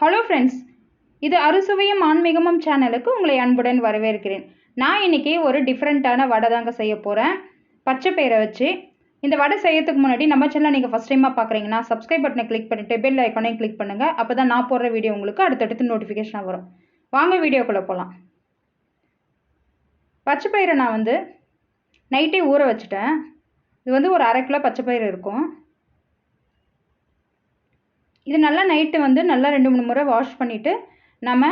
Hello friends இது அறுசுவையும் ஆன்மீகமும் சேனலுக்கு உங்களை அன்புடன் வரவேற்கிறேன். நான் இன்னைக்கு ஒரு டிஃப்ரெண்ட்டான வடை தாங்க செய்ய போகிறேன் பச்சை பயிரை வச்சு. இந்த வடை செய்யறதுக்கு முன்னாடி நம்ம சேனலை நீங்கள் ஃபஸ்ட் டைமாக பார்க்குறீங்கன்னா சப்ஸ்கிரைப் பட்டனை கிளிக் பண்ணிவிட்டு பெல் ஐக்கானையும் கிளிக் பண்ணுங்கள் அப்போ தான் நான் போடுற வீடியோ உங்களுக்கு அடுத்தடுத்து நோட்டிஃபிகேஷனாக வரும். வாங்க வீடியோக்குள்ளே போகலாம் பச்சை பயிரை நான் வந்து நைட்டே ஊற வச்சுட்டேன். இது வந்து ஒரு அரை கிலோ பச்சை பயிறு இருக்கும். இது நல்லா நைட்டு வந்து நல்லா ரெண்டு மூணு முறை வாஷ் பண்ணிவிட்டு நம்ம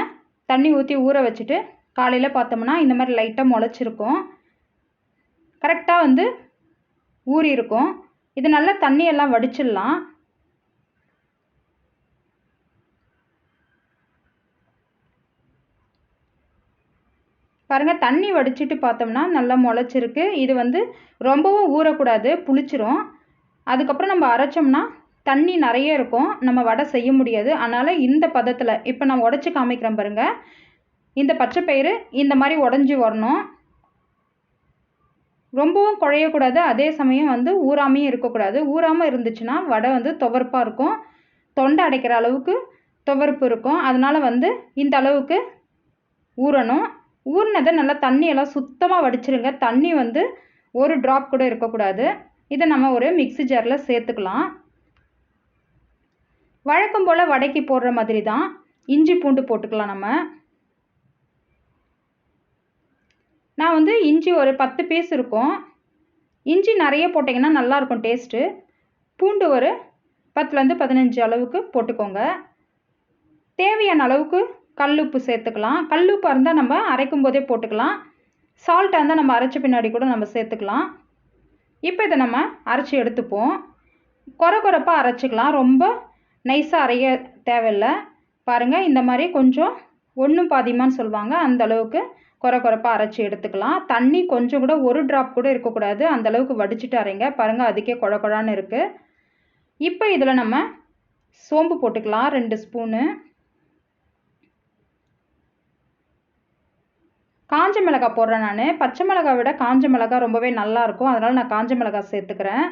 தண்ணி ஊற்றி ஊற வச்சுட்டு காலையில் பார்த்தோம்னா இந்த மாதிரி லைட்டாக முளைச்சிருக்கும். கரெக்டாக வந்து ஊறி இருக்கும் இது நல்லா தண்ணியெல்லாம் வடிச்சிடலாம். பாருங்கள் தண்ணி வடிச்சிட்டு பார்த்தோம்னா நல்லா முளைச்சிருக்கு. இது வந்து ரொம்பவும் ஊறக்கூடாது புளிச்சிரும். அதுக்கப்புறம் நம்ம அரைச்சோம்னா தண்ணி நிறைய இருக்கும். நம்ம வடை செய்ய முடியாது. அதனால் இந்த பதத்தில் இப்போ நான் உடச்சி காமிக்கிறேன் பாருங்கள் இந்த பச்சை பயிறு இந்த மாதிரி உடஞ்சி வரணும். ரொம்பவும் குழையக்கூடாது. அதே சமயம் வந்து ஊறாமையும் இருக்கக்கூடாது. ஊறாமல் இருந்துச்சுன்னா வடை வந்து துவர்ப்பாக இருக்கும். தொண்டை அடைக்கிற அளவுக்கு துவர்ப்பு இருக்கும். அதனால் வந்து இந்த அளவுக்கு ஊறணும். ஊறினதை நல்லா தண்ணியெல்லாம் சுத்தமாக வடிச்சிருங்க. தண்ணி வந்து ஒரு ட்ராப் கூட இருக்கக்கூடாது. இதை நம்ம ஒரு மிக்ஸி ஜாரில் சேர்த்துக்கலாம். வழக்கம் போல் வடைக்கு போடுற மாதிரி தான் இஞ்சி பூண்டு போட்டுக்கலாம் நம்ம. நான் வந்து இஞ்சி ஒரு பத்து பீஸ் இருக்கும். இஞ்சி நிறைய போட்டிங்கன்னா நல்லாயிருக்கும் டேஸ்ட்டு பூண்டு ஒரு பத்துலேருந்து பதினஞ்சு அளவுக்கு போட்டுக்கோங்க. தேவையான அளவுக்கு கல்லுப்பு சேர்த்துக்கலாம். கல்லுப்பாக இருந்தால் நம்ம அரைக்கும் போதே போட்டுக்கலாம். சால்ட்டாக இருந்தால் நம்ம அரைச்ச பின்னாடி கூட நம்ம சேர்த்துக்கலாம். இப்போ இதை நம்ம அரைச்சி எடுத்துப்போம். குறை குறைப்பாக அரைச்சிக்கலாம். ரொம்ப நைஸாக அரைய தேவையில்லை. பாருங்கள் இந்த மாதிரி கொஞ்சம் ஒன்றும் பாதிமான்னு சொல்லுவாங்க. அந்தளவுக்கு குறை குறைப்பாக அரைச்சி எடுத்துக்கலாம். தண்ணி கொஞ்சம் கூட ஒரு ட்ராப் கூட இருக்கக்கூடாது. அந்த அளவுக்கு வடிச்சிட்டு அரைங்க. பாருங்கள் அதுக்கே குழ குழான்னு இருக்குது இப்போ இதில் நம்ம சோம்பு போட்டுக்கலாம். ரெண்டு ஸ்பூனு. காஞ்ச மிளகாய் போடுறேன் நான். பச்சை மிளகாய் விட காஞ்ச மிளகாய் ரொம்பவே நல்லாயிருக்கும் அதனால் நான் காஞ்ச மிளகாய் சேர்த்துக்கிறேன்.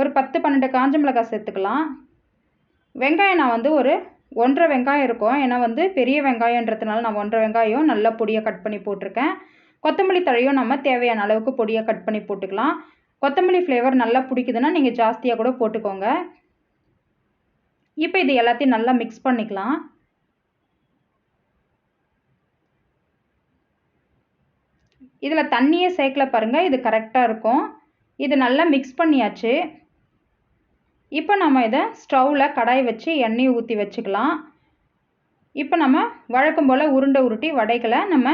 ஒரு பத்து பன்னெண்டு காஞ்ச மிளகாய் சேர்த்துக்கலாம். வெங்காயம் நான் வந்து ஒரு ஒன்றரை வெங்காயம் இருக்கும். ஏன்னா வந்து பெரிய வெங்காயன்றதுனால நான் ஒன்றரை வெங்காயம் நல்லா பொடியாக கட் பண்ணி போட்டிருக்கேன். கொத்தமல்லி தழையும் நம்ம தேவையான அளவுக்கு பொடியாக கட் பண்ணி போட்டுக்கலாம். கொத்தமல்லி ஃப்ளேவர் நல்லா பிடிக்குதுன்னா நீங்கள் ஜாஸ்தியாக கூட போட்டுக்கோங்க. இப்போ இது எல்லாத்தையும் நல்லா மிக்ஸ் பண்ணிக்கலாம். இதில் தண்ணியே சேர்க்கல பாருங்கள் இது கரெக்டாக இருக்கும். இது நல்லா மிக்ஸ் பண்ணியாச்சு. இப்போ நம்ம இதை ஸ்டவ்வில் கடாய் வச்சு எண்ணெய் ஊற்றி வச்சுக்கலாம். இப்போ நம்ம வழக்கம் போல் உருண்டை உருட்டி வடைகளை நம்ம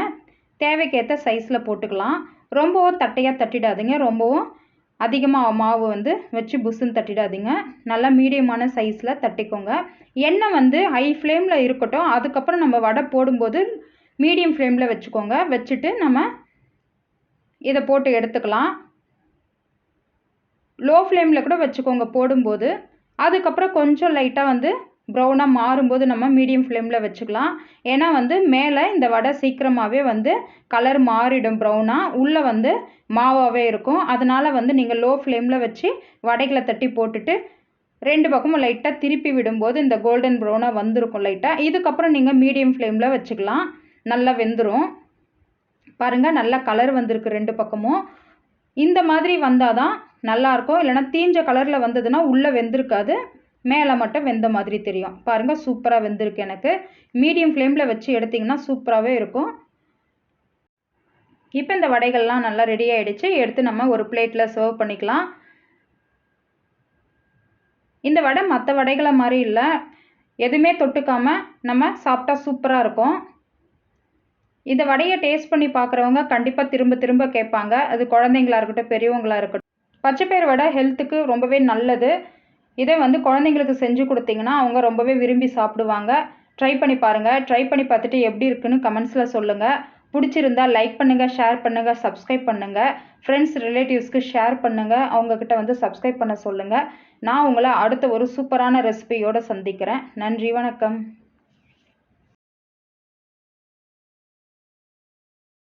தேவைக்கேற்ற சைஸில் போட்டுக்கலாம். ரொம்பவும் தட்டையாக தட்டிடாதீங்க. ரொம்பவும் அதிகமாக மாவு வந்து வச்சு புஷ்ஷுன்னு தட்டிடாதீங்க. நல்லா மீடியமான சைஸில் தட்டிக்கோங்க. எண்ணெய் வந்து ஹை ஃப்ளேமில் இருக்கட்டும். அதுக்கப்புறம் நம்ம வடை போடும்போது மீடியம் ஃப்ளேமில் வச்சுக்கோங்க. வச்சுட்டு நம்ம இதை போட்டு எடுத்துக்கலாம். லோ ஃப்ளேமில் கூட வச்சுக்கோங்க போடும்போது. அதுக்கப்புறம் கொஞ்சம் லைட்டாக வந்து ப்ரௌனாக மாறும்போது நம்ம மீடியம் ஃப்ளேமில் வச்சுக்கலாம். ஏன்னா வந்து மேலே இந்த வடை சீக்கிரமாகவே வந்து கலர் மாறிடும் ப்ரௌனாக உள்ளே வந்து மாவாகவே இருக்கும். அதனால் வந்து நீங்கள் லோ ஃப்ளேமில் வச்சு வடைகளை தட்டி போட்டுட்டு ரெண்டு பக்கமும் லைட்டாக திருப்பி விடும்போது இந்த கோல்டன் ப்ரௌனாக வந்திருக்கும் லைட்டாக இதுக்கப்புறம் நீங்கள் மீடியம் ஃப்ளேமில் வச்சுக்கலாம். நல்லா வெந்துடும் பாருங்கள் நல்லா கலர் வந்திருக்கு ரெண்டு பக்கமும். இந்த மாதிரி வந்தால் தான் நல்லாயிருக்கும் இல்லைனா தீஞ்ச கலரில் வந்ததுன்னா உள்ளே வெந்திருக்காது. மேலே மட்டும் வெந்த மாதிரி தெரியும். பாருங்கள் சூப்பராக வெந்திருக்கு எனக்கு. மீடியம் ஃப்ளேமில் வச்சு எடுத்திங்கன்னா சூப்பராகவே இருக்கும். இப்போ இந்த வடைகள்லாம் நல்லா ரெடி ஆகிடுச்சு எடுத்து நம்ம ஒரு பிளேட்டில் சர்வ் பண்ணிக்கலாம். இந்த வடை மற்ற வடைகளை மாதிரி இல்லை. எதுவுமே தொட்டுக்காமல் நம்ம சாப்பிட்டா சூப்பராக இருக்கும். இந்த வடையை டேஸ்ட் பண்ணி பார்க்குறவங்க கண்டிப்பாக திரும்ப திரும்ப கேட்பாங்க. அது குழந்தைங்களா இருக்கட்டும் பெரியவங்களா இருக்கட்டும். பச்சைப்பயிறு வடை ஹெல்த்துக்கு ரொம்பவே நல்லது. இதை வந்து குழந்தைங்களுக்கு செஞ்சு கொடுத்தீங்கன்னா அவங்க ரொம்பவே விரும்பி சாப்பிடுவாங்க. ட்ரை பண்ணி பாருங்கள் ட்ரை பண்ணி பார்த்துட்டு எப்படி இருக்குன்னு கமெண்ட்ஸில் சொல்லுங்கள் பிடிச்சிருந்தா லைக் பண்ணுங்கள் ஷேர் பண்ணுங்கள் சப்ஸ்கிரைப் பண்ணுங்கள் ஃப்ரெண்ட்ஸ் ரிலேட்டிவ்ஸ்க்கு ஷேர் பண்ணுங்கள் அவங்கக்கிட்ட வந்து சப்ஸ்கிரைப் பண்ண சொல்லுங்கள் நான் உங்களை அடுத்த ஒரு சூப்பரான ரெசிபியோடு சந்திக்கிறேன். நன்றி வணக்கம்.